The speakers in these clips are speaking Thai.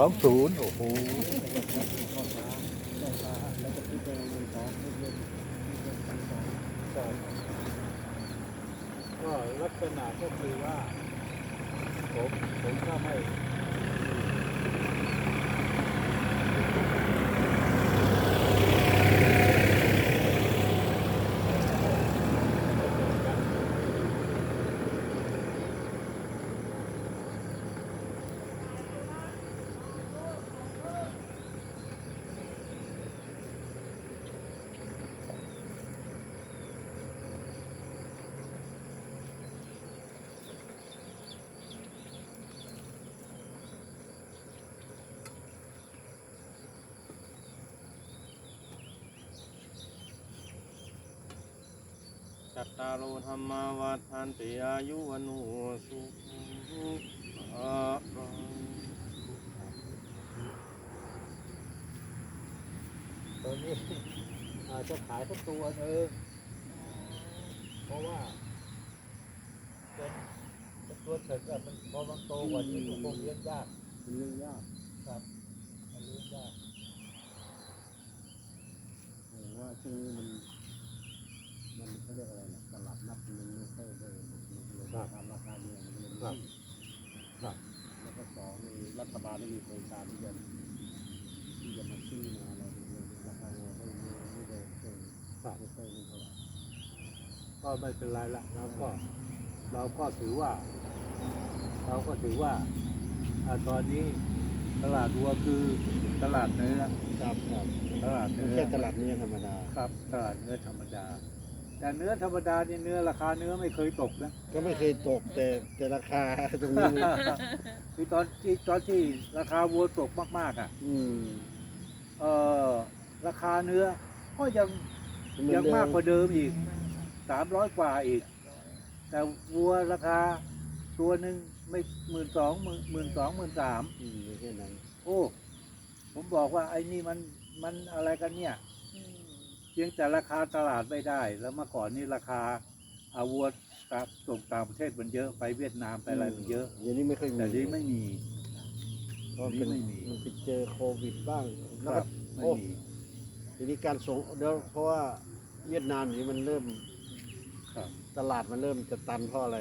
สองศูนย์โอ้โหก็ลักษณะก็คือว่าผมผมก็ไม่ จัตตารโอธรรมาวัฏันติอายุวโนสุขังตอนนี้อาจจะขายสักตัวหนึ่งเพราะว่าเป็นตัวเถิดอะมันพอมันโตกว่านี้มันคงเลี้ยงยากเป็นเรื่องยากครับมันเลี้ยงยากว่าช่วงนี้มัน ค่อยได้ลงตามราคาเดียวมันเลยครับไม่ครับแล้วก็สองในรัฐบาลได้มีโครงการที่จะที่จะมาซื้อมาเราดูเลยราคาเราไม่ไม่ไม่ได้เกินครับไม่ค่อยไม่เท่าไหร่ก็ไม่เป็นไรละเราก็ เราก็ถือว่า เราก็ถือว่าอ่าตอนนี้ตลาดวัวคือตลาดเนื้อครับครับตลาดไม่เนื้อใช่ตลาดนี้ธรรมดาครับ ตลาดเนื้อธรรมดา แต่เนื้อธรรมดาเนี่ยเนื้อราคาเนื้อไม่เคยตกนะก็ไม่เคยตกแต่แต่ราคาตรงนี้คือตอนที่ตอนที่ราคาวัวตกมาก ๆ อะ อืมเออราคาเนื้อ ก็ยังเหอนยังเดิมากกว่าเดิมอีกสามร้อยกว่าอีก แต่วัวราคาตัวหนึ่งไม่หมื่นสองหมื่นหมื่นสองหมื่นสามอืมไม่ใช่นั้นโอ้ ผมบอกว่าไอ้นี่มันมันอะไรกันเนี่ยเพียงแต่ราคาตลาดไม่ได้ แล้วเมื่อก่อนนี่ราคาอาวัวตามส่งต่างประเทศมันเยอะไปเวียดนามไปอะไรมันเยอะเดี๋ยวนี้ไม่ค่อยมีแต่นี้ไม่มีเพราะเป็นไม่มีมันไปเจอโควิดบ้างคแล้วรัก็บไม่โอ้มีทีนี้การส่งเดี๋ยวเพราะว่าเวียดนามนี้มันเริ่มครับตลาดมันเริ่มจะตันเพราะอะไร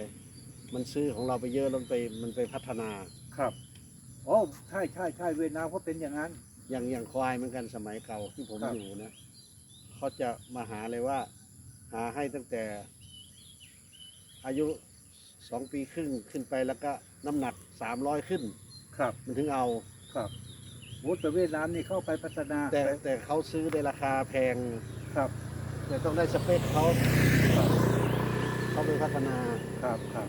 มันซื้อของเราไปเยอะแล้วมันไปมันไปพัฒนา ครับโอ้ใช่ใช่ใช่เวียดนามเขาเป็นอย่างนั้น อย่างอย่างควายเหมือนกันสมัยเก่าที่ผมครับ อยู่นะ เขาจะมาหาเลยว่า หาให้ตั้งแต่อายุสองปีครึ่งขึ้นไปแล้วก็น้ำหนักสามร้อยขึ้น ครับ มันถึงเอา ครับโอ้แต่เวียดนามนี่เข้าไปพัฒนาแต่แต่เขาซื้อในราคาแพง ครับ แต่ต้องได้สเปคเขาเขาไปพัฒนาครับครับ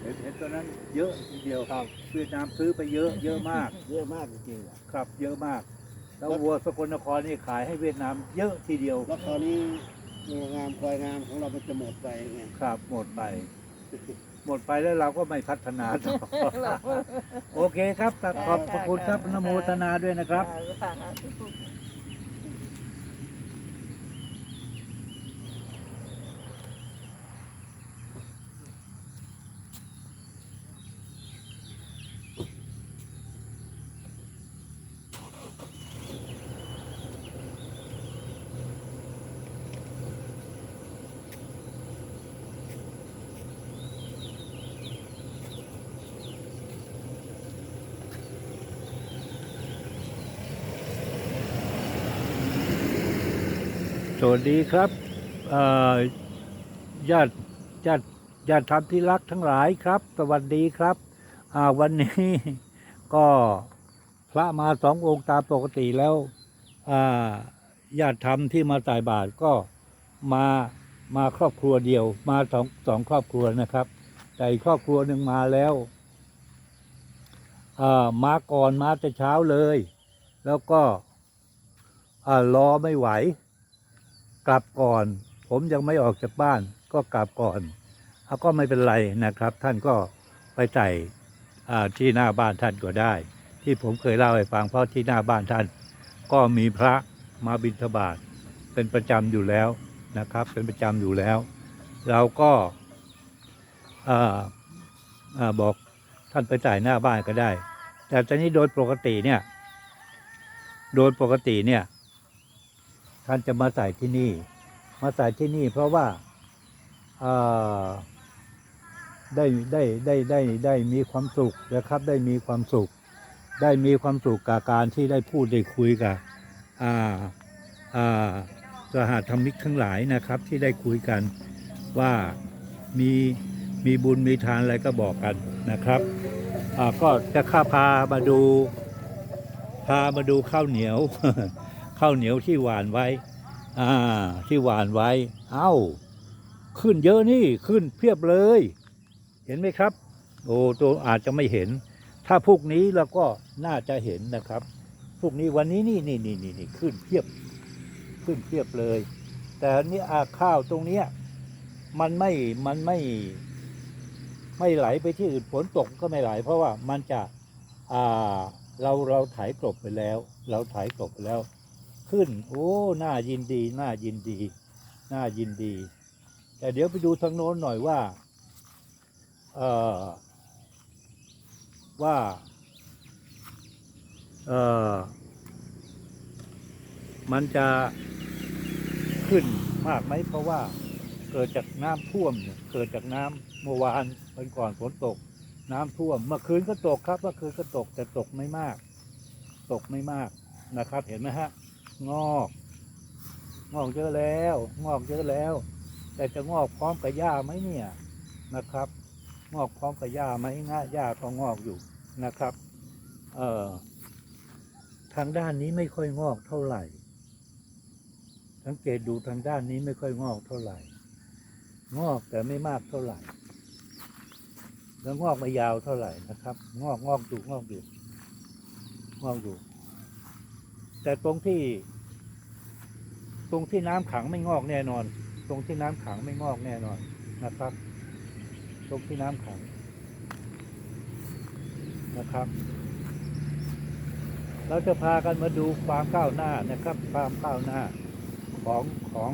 เห็นเห็นตอนนั้นเยอะทีเดียว ครับเวียดนามซื้อไปเยอะเยอะมาก เยอะมากจริงๆอะครับ เยอะมาก แล้วแล้ววัวสกลนครนี่ขายให้เวียดนามเยอะทีเดียว แล้วคราวนี้งัวงามควายงามของเรามันจะหมดไปไงครับหมดไป หมดไปแล้วเราก็ไม่พัฒนาต่อ โอเคครับขอบพระคุณครับอนโมทนาด้วยนะครับส วัสดีครับญาติญาติญาติธรรมที่รักทั้งหลายครับ สวัสดีครับวันนี้ก็พระมาสององค์ตามปกติแล้วญาติธรรมที่มาใส่บาตรก็มามาครอบครัวเดียว มาสองสองครอบครัวนะครับ แต่อีครอบครัวหนึ่งมาแล้วมาก่อนมาแต่เช้าเลย แล้วก็อ่ารอไม่ไหว กลับก่อน ผมยังไม่ออกจากบ้าน ก็กลับก่อนเอาก็ไม่เป็นไรนะครับ ท่านก็ไปใส่ที่หน้าบ้านท่านก็ได้ ที่ผมเคยเล่าให้ฟังเพราะที่หน้าบ้านท่าน ก็มีพระมาบิณฑบาตเป็นประจำอยู่แล้วนะครับ เป็นประจำอยู่แล้ว เราก็าอาบอกท่านไปใส่หน้าบ้านก็ได้แต่แต่ตอนนี้โดยปกติเนี่ย โดยปกติเนี่ย ท่านจะมาใส่ที่นี่ มาใส่ที่นี่ เพราะว่าได้ได้ได้ได้ได้มีความสุขนะครับ ได้มีความสุข ได้มีความสุขกับการที่ได้พูดได้คุยกับอ่าอ่าสหธรรมิกทั้งหลายนะครับ ที่ได้คุยกันว่ามีมีบุญมีทานอะไรก็บอกกันนะครับก็จะข้าพามาดู พามาดูข้าวเหนียว ข้าวเหนียวที่หวานไว้ อ่า ที่หวานไว้ เอ้า ขึ้นเยอะนี่ขึ้นเพียบเลย เห็นไหมครับ โอ้ตัวอาจจะไม่เห็น ถ้าพวกนี้เราก็น่าจะเห็นนะครับ พวกนี้วันนี้นี่นี่นี่นี่นี่ขึ้นเพียบ ขึ้นเพียบเลย แต่อันนี้อาข้าวตรงเนี้ยมันไม่มันไม่ไม่ไหลไปที่อื่นฝนตกก็ไม่ไหล เพราะว่ามันจะ อ่า เราเราไถกลบไปแล้ว เราไถกลบไปแล้ว ขึ้น โอ้ น่ายินดี น่ายินดี น่ายินดี แต่เดี๋ยวไปดูทางโน้นหน่อยว่า เอ่อ ว่า เอ่อ มันจะขึ้นมากไหมเพราะว่าเกิดจากน้ำท่วมเนี่ยเกิดจากน้ำเมื่อวานวันก่อนฝนตก น้ำท่วม เมื่อคืนก็ตกครับ เมื่อคืนก็ตกแต่ตกไม่มาก ตกไม่มากนะครับ เห็นไหมฮะ งอก งอกเยอะแล้ว งอกเยอะแล้ว แต่จะงอกพร้อมกับหญ้าไหมเนี่ยนะครับ งอกพร้อมกับหญ้าไหมง่าหญ้าก็งอกอยู่นะครับ เอ่อทางด้านนี้ไม่ค่อยงอกเท่าไหร่ สังเกตดูทางด้านนี้ไม่ค่อยงอกเท่าไหร่ งอกแต่ไม่มากเท่าไหร่ แล้วงอกไม่ยาวเท่าไหร่นะครับ งอกงอกอยู่งอกอยู่งอกอยู่ แต่ตรงที่ ตรงที่น้ำขังไม่งอกแน่นอน ตรงที่น้ำขังไม่งอกแน่นอนนะครับ ตรงที่น้ำขังนะครับ เราจะพากันมาดูความก้าวหน้านะครับ ความก้าวหน้าของของ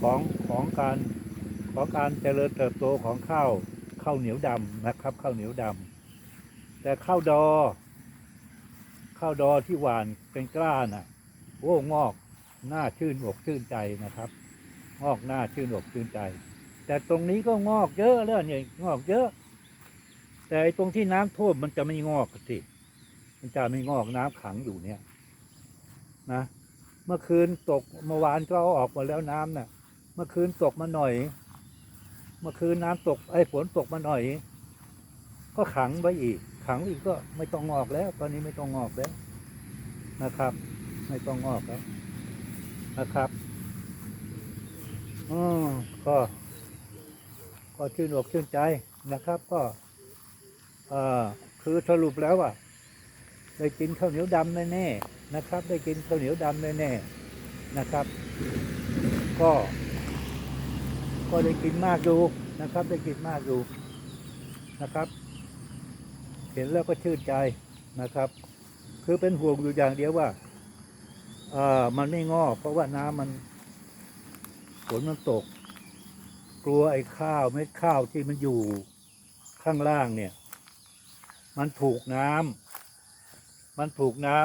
ของของการของการเจริญเติบโตของข้าวข้าวเหนียวดำนะครับข้าวเหนียวดำแต่ข้าวดอ ข้าวดอที่หวานเป็นกล้าน่ะโอ้งอกหน้าชื่นอกชื่นใจนะครับ งอกหน้าชื่นอกชื่นใจ แต่ตรงนี้ก็งอกเยอะแล้วเนี่ยงอกเยอะ แต่ไอตรงที่น้ำท่วมมันจะไม่งอกสิมันจะไม่งอกน้ำขังอยู่เนี่ยนะเมื่อคืนตกเมื่อวานก็ออกมาแล้วน้ำน่ะ เมื่อคืนตกมาหน่อย เมื่อคืนน้ำตกไอ้ฝนตกมาหน่อย ก็ขังไว้อีก ขังอีกก็ไม่ต้องงอกแล้ว ตอนนี้ไม่ต้องงอกแล้วนะครับ ไม่ต้องงอกแล้วนะครับอืมก็ก็ชื่นอกชื่นใจนะครับ ก็อ่อคือสรุปแล้วอะ ได้กินข้าวเหนียวดำแน่ๆนะครับ ได้กินข้าวเหนียวดำแน่ๆนะครับ ก็ ก็ได้กินมากอยู่นะครับ ได้กินมากอยู่นะครับ เห็นแล้วก็ชื่นใจนะครับ คือเป็นห่วงอยู่อย่างเดียวว่าเอ่อมันไม่งอกเพราะว่าน้ำมันฝนมันตก กลัวไอ้ข้าวเม็ดข้าวที่มันอยู่ข้างล่างเนี่ย มันถูกน้ำมันถูกน้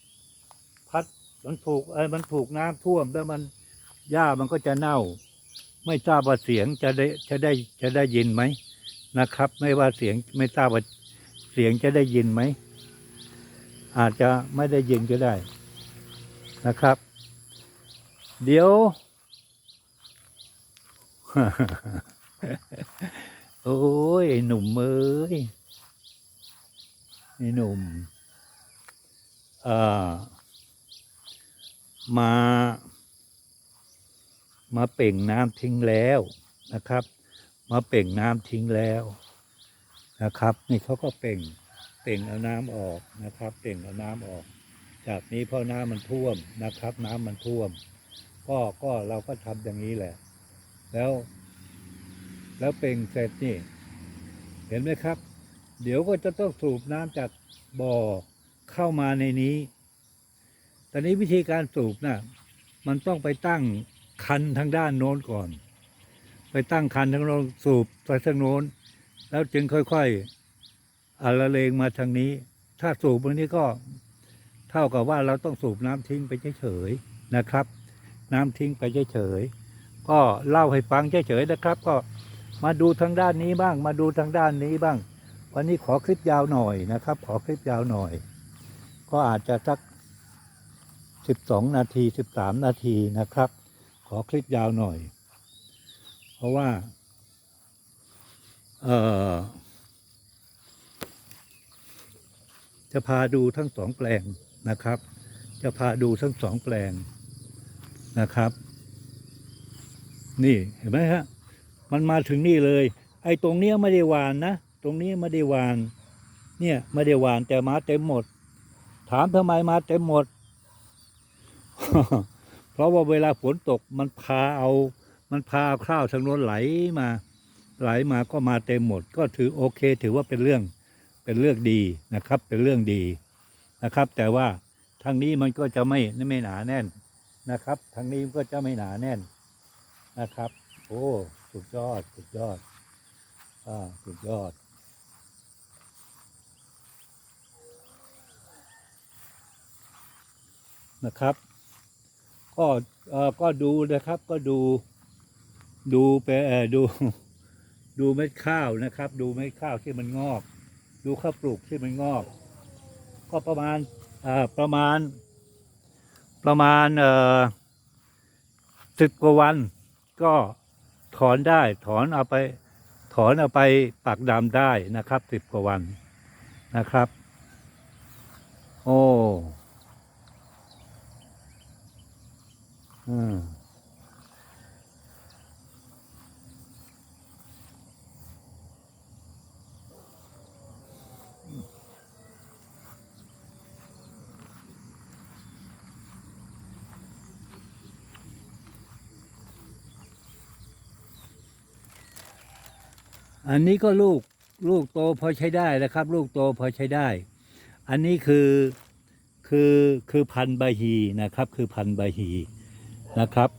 ำพัดมันถูกเอ้มันถูกน้ำท่วมแล้วมันหญ้ามันก็จะเน่า ไม่ทราบว่าเสียงจะได้จะได้จะได้ยินไหมนะครับ ไม่ว่าเสียงไม่ทราบว่า เสียงจะได้ยินไหม อาจจะไม่ได้ยินก็ได้นะครับ เดี๋ยว โอ้ยไอ้หนุ่มเอ้ยไอ้หนุ่มเอ่อมา มาเป่งน้ำทิ้งแล้วนะครับ มาเป่งน้ำทิ้งแล้ว นะครับ นี่เขาก็เป่งเป่งเอาน้ำออกนะครับ เป่งเอาน้ำออก จากนี้เพราะน้ำมันท่วมนะครับ น้ำมันท่วม ก็ก็เราก็ทำอย่างนี้แหละ แล้ว แล้วเป่งเสร็จนี่ เห็นไหมครับ เดี๋ยวก็จะต้องสูบน้ำจากบ่อเข้ามาในนี้ตอนนี้วิธีการสูบน่ะมันต้องไปตั้งคันทางด้านโน้นก่อน ไปตั้งคันทางโน้นสูบไปทางโน้น แล้วจึงค่อยๆอาละเลงมาทางนี้ ถ้าสูบตรงนี้ก็เท่ากับว่าเราต้องสูบน้ำทิ้งไปเฉยๆนะครับ น้ำทิ้งไปเฉยๆก็เล่าให้ฟังเฉยๆนะครับ ก็มาดูทางด้านนี้บ้าง มาดูทางด้านนี้บ้าง วันนี้ขอคลิปยาวหน่อยนะครับ ขอคลิปยาวหน่อย ก็อาจจะสักสิบสองนาทีสิบสามนาทีนะครับ ขอคลิปยาวหน่อย เพราะว่า จะพาดูทั้งสองแปลงนะครับ จะพาดูทั้งสองแปลงนะครับ นี่เห็นไหมฮะ มันมาถึงนี่เลย ไอ้ตรงเนี้ยไม่ได้หวานนะ ตรงนี้ไม่ได้หวาน เนี่ยไม่ได้หวานแต่มาเต็มหมด ถามทำไมมาเต็มหมด เพราะว่าเวลาฝนตกมันพาเอา มันพาเอาข้าวทางโน้นไหลมา ไหลมาก็มาเต็มหมด ก็ถือโอเค ถือว่าเป็นเรื่องเป็นเรื่องดีนะครับ เป็นเรื่องดีนะครับ แต่ว่าทางนี้มันก็จะไม่ไม่หนาแน่นนะครับ ทางนี้มันก็จะไม่หนาแน่นนะครับ โอ้สุดยอดสุดยอดอ่าสุดยอดนะครับก็เออก็ดูนะครับก็ดูดูไปเออดู ดูเม็ดข้าวนะครับ ดูเม็ดข้าวที่มันงอก ดูข้าวปลูกที่มันงอก ก็ประมาณประมาณ ประมาณเอ่อสิบกว่าวันก็ถอนได้ถอนเอาไปถอนเอาไปปักดำได้นะครับสิบกว่าวันนะครับ อันนี้ก็ลูกลูกโตพอใช้ได้นะครับ ลูกโตพอใช้ได้ อันนี้คือคือคือพันบาฮีนะครับ คือพันบาฮีนะครับ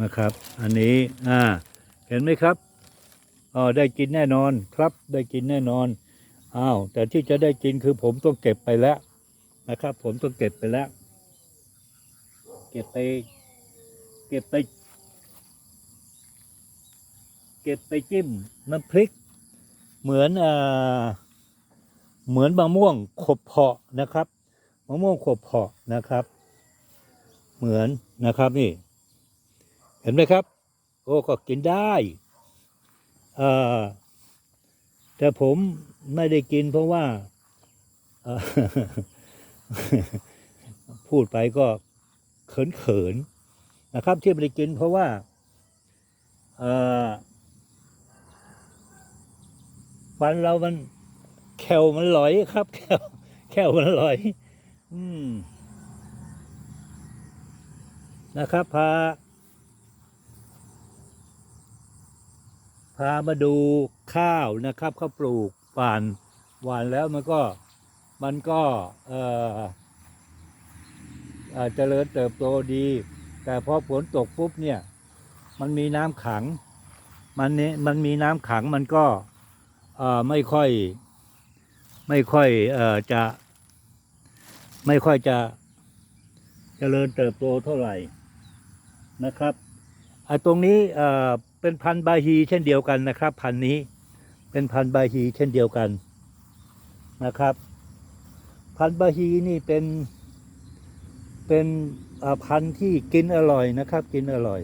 นะครับ อันนี้อ่าเห็นไหมครับอ๋อได้กินแน่นอนครับ ได้กินแน่นอนอ้าวแต่ที่จะได้กินคือผมต้องเก็บไปแล้วนะครับ ผมต้องเก็บไปแล้ว เก็บไป เก็บไป เก็บไปจิ้มน้ำพริก เหมือนเอ่อเหมือนมะม่วงขบเพาะนะครับมะม่วงขบเพาะนะครับ เหมือนนะครับนี่ เห็นไหมครับ โอ้ก็กินได้อ่อแต่ผมไม่ได้กินเพราะว่า พูดไปก็เขินๆน นะครับที่ไม่ได้กินเพราะว่าฟันเรามันแคลมันลอยครับแคลแคลมันลอย อืมนะครับ พา พามาดูข้าวนะครับเขาปลูกหวานหวานแล้วมันก็มันก็เอ่อเอ่อเจริญเติบโตดี แต่พอฝนตกปุ๊บเนี่ย มันมีน้ำขัง มันนี้มันมีน้ำขังมันก็ไม่ค่อย ไม่ค่อยอจะ ไม่ค่อยจะเจริญเติบโตเท่าไหร่นะครับตรงนี้เป็นพันธุ์บาฮีเช่นเดียวกันนะครับ พันธุ์นี้เป็นพันธุ์บาฮีเช่นเดียวกันนะครับ พันธุ์บาฮีนี่เป็นเป็น พันธุ์ที่กินอร่อยนะครับ กินอร่อย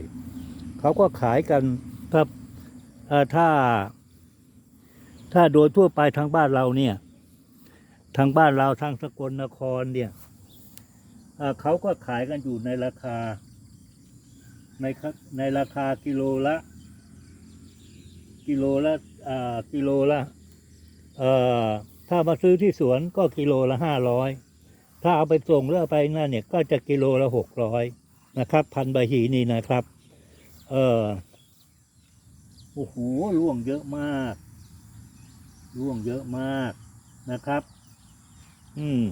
เขาก็ขายกันครับถ้า ถ้าโดยทั่วไปทางบ้านเราเนี่ย ทางบ้านเราทางสกลนครเนี่ยเขาก็ขายกันอยู่ในราคา ในในราคากิโลละ กิโลละกิโลละถ้ามาซื้อที่สวนก็กิโลละห้าร้อย ถ้าเอาไปส่งเรือไปนั่นเนี่ยก็จะกิโลละหกร้อยนะครับ พันใบหีนี่นะครับ เออโอ้โหร่วงเยอะมากร่วงเยอะมากนะครับ อืม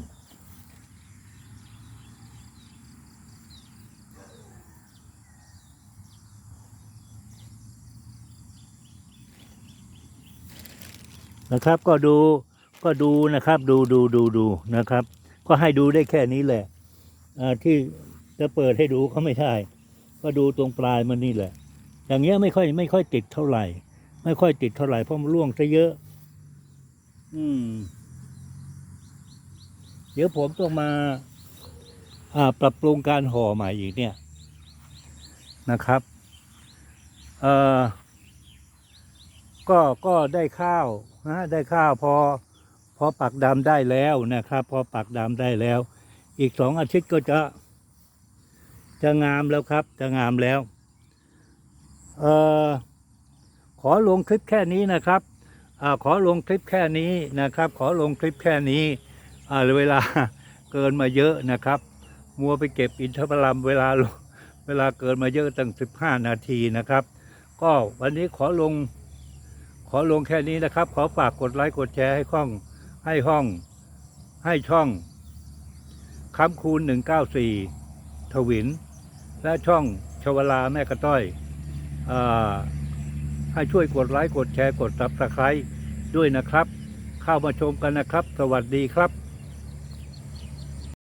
นะครับก็ดูก็ดูนะครับ ดูดูดูดูนะครับ ก็ให้ดูได้แค่นี้แหละที่จะเปิดให้ดูก็ไม่ได้ก็ดูตรงปลายมันนี่แหละ อย่างเงี้ยไม่ค่อยไม่ค่อยติดเท่าไหร่ ไม่ค่อยติดเท่าไหร่เพราะมันร่วงซะเยอะ อืม เดี๋ยวผมต้องมา อ่า ปรับปรุงการห่อใหม่อีกเนี่ยนะครับเอ่อก็ก็ได้ข้าวนะได้ข้าวพอ พอปักดำได้แล้วนะครับ พอปักดำได้แล้ว อีกสองอาทิตย์ก็จะ จะงามแล้วครับ จะงามแล้วเอ่อขอลงคลิปแค่นี้นะครับอาขอลงคลิปแค่นี้นะครับ ขอลงคลิปแค่นี้อ่าเวลาเกินมาเยอะนะครับ มัวไปเก็บอินทผลัมเวลาเวลาเกินมาเยอะตั้งสิบห้านาทีนะครับ ก็วันนี้ขอลงขอลงแค่นี้นะครับ ขอฝากกดไลค์กดแชร์ให้ข้อง ให้ห้อง ให้ช่องคำคูณหนึ่งเก้าสี่ทวิน และช่องชวลาแม่กระต้อยอให้ช่วยกดไลค์ กดแชร์ กดซับสไครต์ด้วยนะครับ เข้ามาชมกันนะครับ สวัสดีครับ